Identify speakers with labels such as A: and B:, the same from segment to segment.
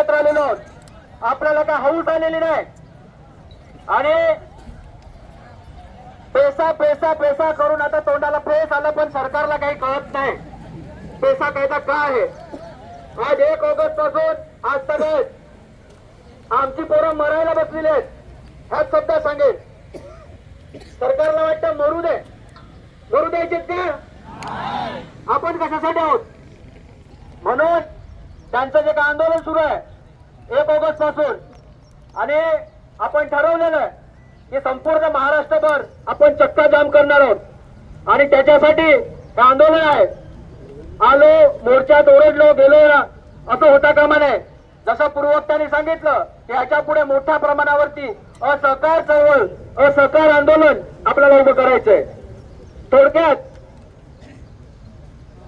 A: एकत्र आलेलो आपल्याला काय हौस आलेली नाही. आणि पैसा पैसा पैसा करून आता तोंडाला प्रेस आलं पण सरकारला काही कळत नाही. पैसा कायदा का आहे? आज एक ऑगस्टपासून आज सगळेच आमची पोरं मरायला बसलेली आहेत. ह्याच सध्या सांगेल सरकारला वाटतं मरू दे. मरू द्यायचे ते आपण कशासाठी आहोत? म्हणून त्यांचं जे काय आंदोलन सुरू आहे एक ऑगस्टपासून. आणि आपण ठरवलेलं आहे की संपूर्ण महाराष्ट्रभर आपण चक्का जाम करणार आहोत. आणि त्याच्यासाठी हे आंदोलन आहे. आलो मोर्चात ओरडलो गेलो ना असं होता कामा नये. जसं पूर्वोक्तांनी सांगितलं की ह्याच्या पुढे मोठ्या प्रमाणावरती असहकार चळवळ असहकार आंदोलन आपल्याला उभं करायचंय. थोडक्यात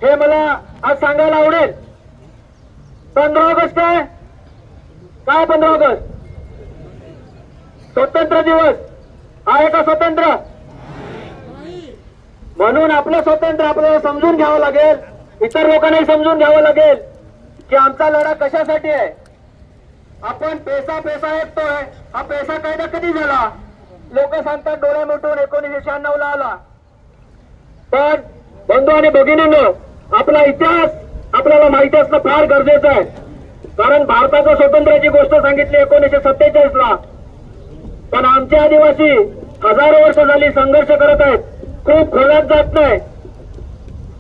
A: हे मला आज सांगायला आवडेल. पंधरा ऑगस्ट काय? काय पंधरा ऑगस्ट? स्वतंत्र दिवस. आहे का स्वतंत्र. म्हणून आपलं स्वतंत्र आपल्याला समजून घ्यावं लागेल. इतर लोकांनाही समजून घ्यावं लागेल की आमचा लढा कशासाठी आहे. आपण पैसा पैसा ऐकतोय. हा पैसा कायदा कधी झाला? लोक सांगतात डोळे मिटून एकोणीसशे शहाण्णव ला आला. पण बंधू आणि भगिनीनं आपला इतिहास आपल्याला माहिती असणं फार गरजेचं आहे. कारण भारताचं स्वातंत्र्याची गोष्ट सांगितली एकोणीसशे सत्तेचाळीस ला. पण आमचे आदिवासी हजारो वर्ष झाली संघर्ष करत आहेत. खूप खोलात जात नाही.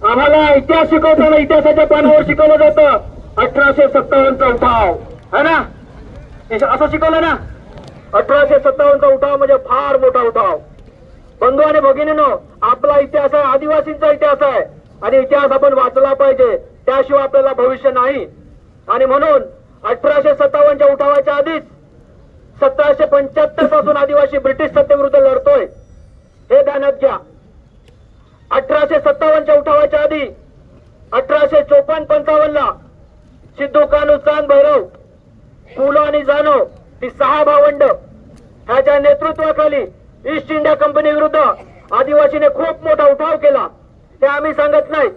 A: आम्हाला इतिहास शिकवताना इतिहासाच्या पानावर शिकवलं जातं. अठराशे सत्तावन्नचा उठाव. है ना? असं शिकवलं ना? अठराशे सत्तावन्नचा उठाव म्हणजे फार मोठा उठाव. बंधू आणि भगिनीनो आपला इतिहास आहे आदिवासींचा इतिहास आहे. आणि इतिहास आपण वाचला पाहिजे. त्याशिवाय आपल्याला भविष्य नाही. आणि म्हणून अठराशे सत्तावन्नच्या उठावाच्या आधीच सतराशे पंच्याहत्तरपासून आदिवासी ब्रिटिश सत्तेविरुद्ध लढतोय. हे ध्यानात घ्या. अठराशे सत्तावन्नच्या उठावाच्या आधी अठराशे चोपन्न पंचावन्न ला सिद्धू कानू चांद भैरव पुलो आणि जानो ती सहा भावंड ह्याच्या नेतृत्वाखाली ईस्ट इंडिया कंपनी विरुद्ध आदिवासीने खूप मोठा उठाव केला. हे आम्ही सांगत नाही.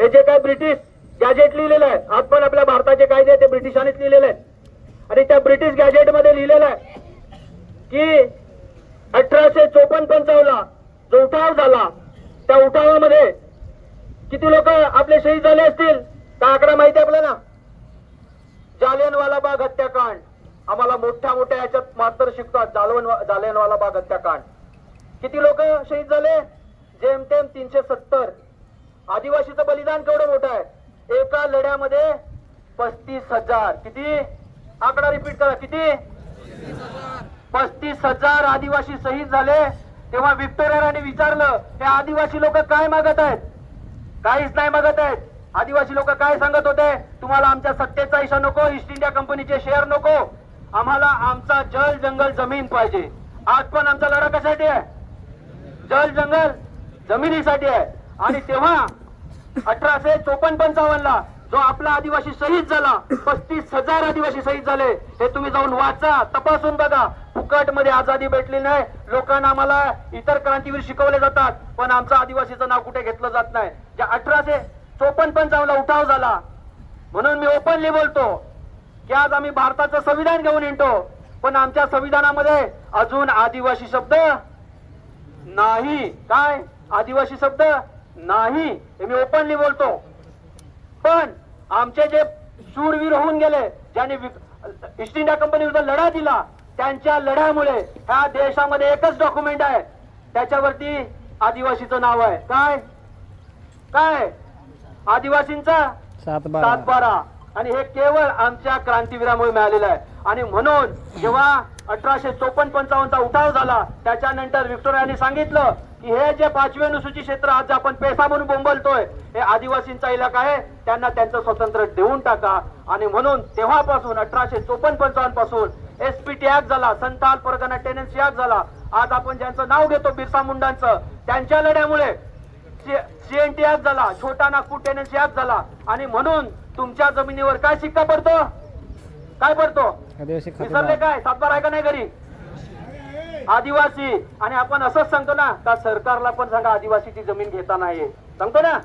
A: हे जे काय ब्रिटिश गॅजेट लिहिलेलं आहे. आज पण आपल्या भारताचे कायदे ते ब्रिटिशांनीच लिहिलेले आहेत आणि त्या ब्रिटिश गॅजेटमध्ये लिहिलेलं आहे की अठराशे चोपन्न पंचावला जो उठाव झाला त्या उठावामध्ये किती लोक आपले शहीद झाले असतील? त्या आकडा माहिती आहे आपल्याला जालियनवाला बाग हत्याकांड. आम्हाला मोठ्या मोठ्या याच्यात मात्र शिकतात जालवन जालियनवाला बाग हत्याकांड. किती लोक शहीद झाले? जेमतेम तीनशे सत्तर. आदिवासीचं बलिदान केवढं मोठं आहे? एका लढ्यामध्ये पस्तीस हजार. किती? आकडा रिपीट करा. किती? पस्तीस हजार आदिवासी शहीद झाले. तेव्हा व्हिक्टोरिया विचारलं हे आदिवासी लोक काय मागत आहेत? काहीच नाही मागत आहेत. आदिवासी लोक काय सांगत होते? तुम्हाला आमच्या सत्तेचा हिशा नको ईस्ट इंडिया कंपनीचे शेअर नको. आम्हाला आमचा जल जंगल जमीन पाहिजे. आज पण आमचा लढा कशासाठी आहे? जल जंगल जमिनीसाठी आहे. आणि तेव्हा अठराशे चोपन्न पंचावन्न ला जो आपला आदिवासी शहीद झाला पस्तीस हजार आदिवासी शहीद झाले हे तुम्ही जाऊन वाचा तपासून बघा. फुकटमध्ये आझादी भेटली नाही लोकांना आम्हाला इतर क्रांतीवीर शिकवले जातात पण आमचं आदिवासीचं नाव कुठे घेतलं जात नाही. ज्या अठराशे चोपन्न पंचावन्न ला उठाव झाला. म्हणून मी ओपनली बोलतो की आज आम्ही भारताचं संविधान घेऊन येतो पण आमच्या संविधानामध्ये अजून आदिवासी शब्द नाही. काय? आदिवासी शब्द? नाही हे मी ओपनली बोलतो. पण आमचे जे शूरवीर होऊन गेले ज्यांनी ईस्ट इंडिया कंपनी विरुद्ध लढा दिला त्यांच्या लढ्यामुळे ह्या देशामध्ये एकच डॉक्युमेंट आहे. त्याच्यावरती आदिवासीचं नाव आहे. काय? काय? आदिवासींचा
B: सातबारा
A: सातबारा आणि हे केवळ आमच्या क्रांतीवीरामुळे मिळालेलं आहे. आणि म्हणून जेव्हा अठराशे चोपन्न पंचावन्नचा उठाव झाला त्याच्यानंतर व्हिक्टोरियाने सांगितलं की हे जे पाचवे अनुसूचित क्षेत्र आज आपण पेसा म्हणून बोंबलतोय हे आदिवासींचा इलाका आहे त्यांना त्यांचं स्वतंत्र देऊन टाका. आणि म्हणून तेव्हापासून अठराशे चोपन्न पंचावन्नपासून एसपीटी ऍक्ट झाला संताल परगणा टेनन्सी ऍक्ट झाला. आज आपण ज्यांचं नाव घेतो बिरसा मुंडांचं त्यांच्या लढ्यामुळे सीएनटी ऍप झाला छोटा नागपूर टेनन्सी ऍप झाला. आणि म्हणून तुमच्या जमिनीवर काय शिक्का पडतो? काय पडतो? विसरले काय? सातबार आहे का नाही घरी? आदिवासी. आणि आपण असंच सांगतो ना का सरकारला पण सांगा आदिवासीची जमीन घेता नाहीये. सांगतो ना?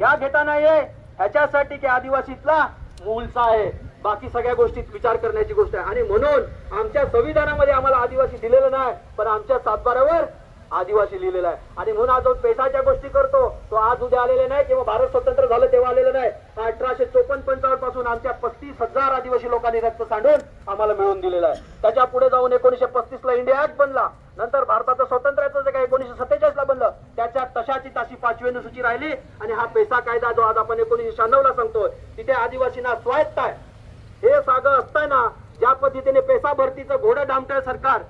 A: या घेता नाहीये. ह्याच्यासाठी की आदिवासीतला मूलचा आहे. बाकी सगळ्या गोष्टीत विचार करण्याची गोष्ट आहे. आणि म्हणून आमच्या संविधानामध्ये आम्हाला आदिवासी दिलेलं नाही पण आमच्या सातबाऱ्यावर आदिवासी लिहिलेला आहे. आणि म्हणून आज जो पैशाच्या गोष्टी करतो तो आज उद्या आलेले नाही किंवा भारत स्वतंत्र झालं तेव्हा आलेलं नाही. अठराशे चोपन्न पंचावन्न आमच्या पस्तीस हजार आदिवासी लोकांनी रक्त सांडून आम्हाला मिळवून दिलेलं आहे. त्याच्या पुढे जाऊन एकोणीशे पस्तीस ला इंडिया ऍक्ट बनला. नंतर भारताचं स्वातंत्र्याचं जे काही एकोणीशे सत्तेचाळीस ला बनलं त्याच्या तशाची ताशी पाचवी अनुसूची राहिली आणि हा पैसा कायदा जो आज आपण एकोणीशे शहाण्णव ला सांगतोय तिथे आदिवासींना स्वायत्त आहे. हे सागं असताना ज्या पद्धतीने पेसा भरतीचं घोडं डांबतंय सरकार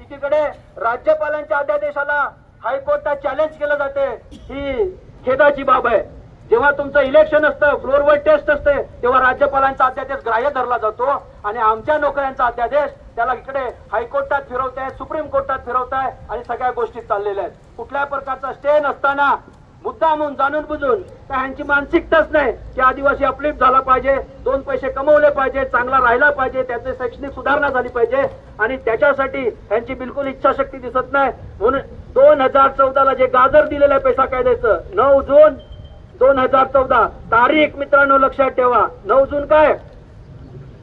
A: एकीकडे राज्यपालांच्या अध्यादेशाला हायकोर्टात चॅलेंज केलं जाते ही खेदाची बाब आहे. जेव्हा तुमचं इलेक्शन असतं फ्लोरवर टेस्ट असते तेव्हा राज्यपालांचा अध्यादेश ग्राह्य धरला जातो आणि आमच्या नोकऱ्यांचा अध्यादेश त्याला इकडे हायकोर्टात फिरवताय सुप्रीम कोर्टात फिरवताय आणि सगळ्या गोष्टी चाललेल्या आहेत. कुठल्या प्रकारचा स्टे नसताना मुद्दा म्हणून जाणून बुजून तर ह्यांची मानसिकताच नाही की आदिवासी अपलिफ्ट झाला पाहिजे दोन पैसे कमवले पाहिजे चांगला राहिला पाहिजे त्याचे शैक्षणिक सुधारणा झाली पाहिजे आणि त्याच्यासाठी ह्यांची बिलकुल इच्छाशक्ती दिसत नाही. म्हणून दोन हजार चौदाला जे गाजर दिलेलं आहे पैसा कायद्याचं नऊ जून दोन हजार चौदा तारीख मित्रांनो लक्षात ठेवा. नऊ जून काय?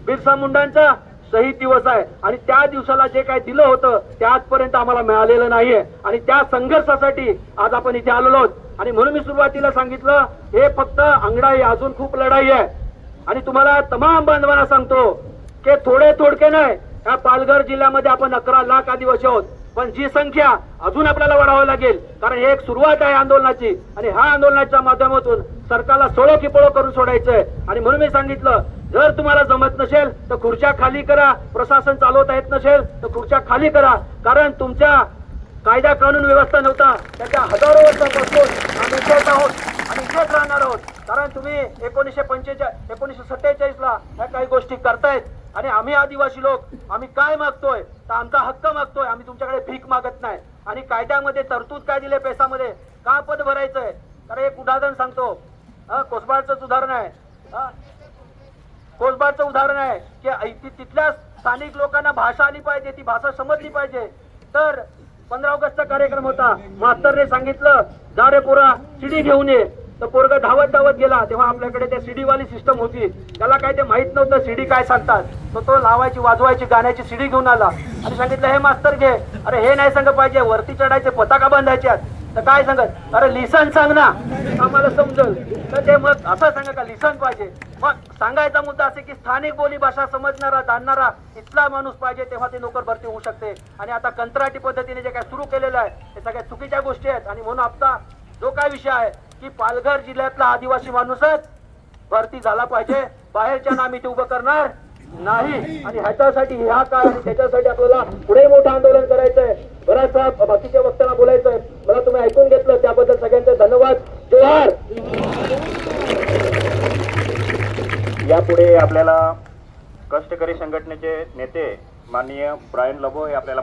A: बिरसा मुंडांचा शहीद दिवस आहे. आणि त्या दिवसाला जे काय दिलं होतं ते आजपर्यंत आम्हाला मिळालेलं नाहीये. आणि त्या संघर्षासाठी आज आपण इथे आलेलो आहोत. आणि म्हणून मी सुरुवातीला सांगितलं हे फक्त अंगडाई अजून खूप लढाई आहे. आणि तुम्हाला तमाम बांधवांना सांगतो की थोडे थोडके नाही या पालघर जिल्ह्यामध्ये आपण अकरा लाख आदिवासी आहोत. पण जी संख्या अजून आपल्याला वाढावं लागेल कारण हे एक सुरुवात आहे आंदोलनाची. आणि ह्या आंदोलनाच्या माध्यमातून सरकारला सोळो की पळो करून सोडायचंय. आणि म्हणून मी सांगितलं जर तुम्हाला जमत नसेल तर खुर्च्या खाली करा. प्रशासन चालवता येत नसेल तर खुर्च्या खाली करा. कारण तुमच्या कायदा कानून व्यवस्था नव्हता. त्याच्या हजारो वर्षांपासून आम्ही इथेच आहोत आणि इथेच राहणार आहोत. कारण तुम्ही एकोणीसशे पंचेचाळीस एकोणीसशे सत्तेचाळीस ला ह्या काही गोष्टी करतायत आणि आम्ही आदिवासी लोक आम्ही काय मागतोय? तर आमचा हक्क मागतोय. आम्ही तुमच्याकडे भीक मागत नाही. आणि कायद्यामध्ये तरतूद काय दिले पैसामध्ये का पद भरायचंय? तर एक उदाहरण सांगतो. हा, उदाहरण आहे. हा, उदाहरण आहे की ऐ- तिथल्या स्थानिक लोकांना भाषा आली पाहिजे ती भाषा समजली पाहिजे. तर पंधरा ऑगस्टचा कार्यक्रम होता. मास्तरने सांगितलं जा रे पोरा शिडी घेऊन ये. तर पोरग धावत धावत गेला. तेव्हा आपल्याकडे त्या सीडीवाली सिस्टम होती. त्याला काय ते माहीत नव्हतं सीडी काय सांगतात. तर तो लावायची वाजवायची गाण्याची सीडी घेऊन आला. आणि सांगितलं हे मास्तर घे. अरे हे नाही सांग पाहिजे. वरती चढायचे पताका बांधायच्यात. तर काय सांगत? अरे लिसन सांग ना. आम्हाला समजल. तर ते मग असं सांगा का लिसन पाहिजे. मग सांगायचा मुद्दा असे की स्थानिक बोली भाषा समजणारा जाणणारा इथला माणूस पाहिजे तेव्हा ते नोकर भरती होऊ शकते. आणि आता कंत्राटी पद्धतीने जे काय सुरू केलेलं आहे हे सगळ्या चुकीच्या गोष्टी आहेत. आणि म्हणून आपला जो काय विषय आहे की पालघर जिल्ह्यातला आदिवासी माणूसच भरती झाला पाहिजे. बाहेरच्या आम्ही इथे उभं करणार नाही. आणि ह्याच्यासाठी ह्या काय आणि त्याच्यासाठी आपल्याला पुढे मोठं आंदोलन करायचंय. बराचसा बाकीच्या वक्त्यांना बोलायचंय.
B: पुढे आपल्याला कष्टकरी संघटनेचे नेते माननीय ब्रायन लबो हे आपल्याला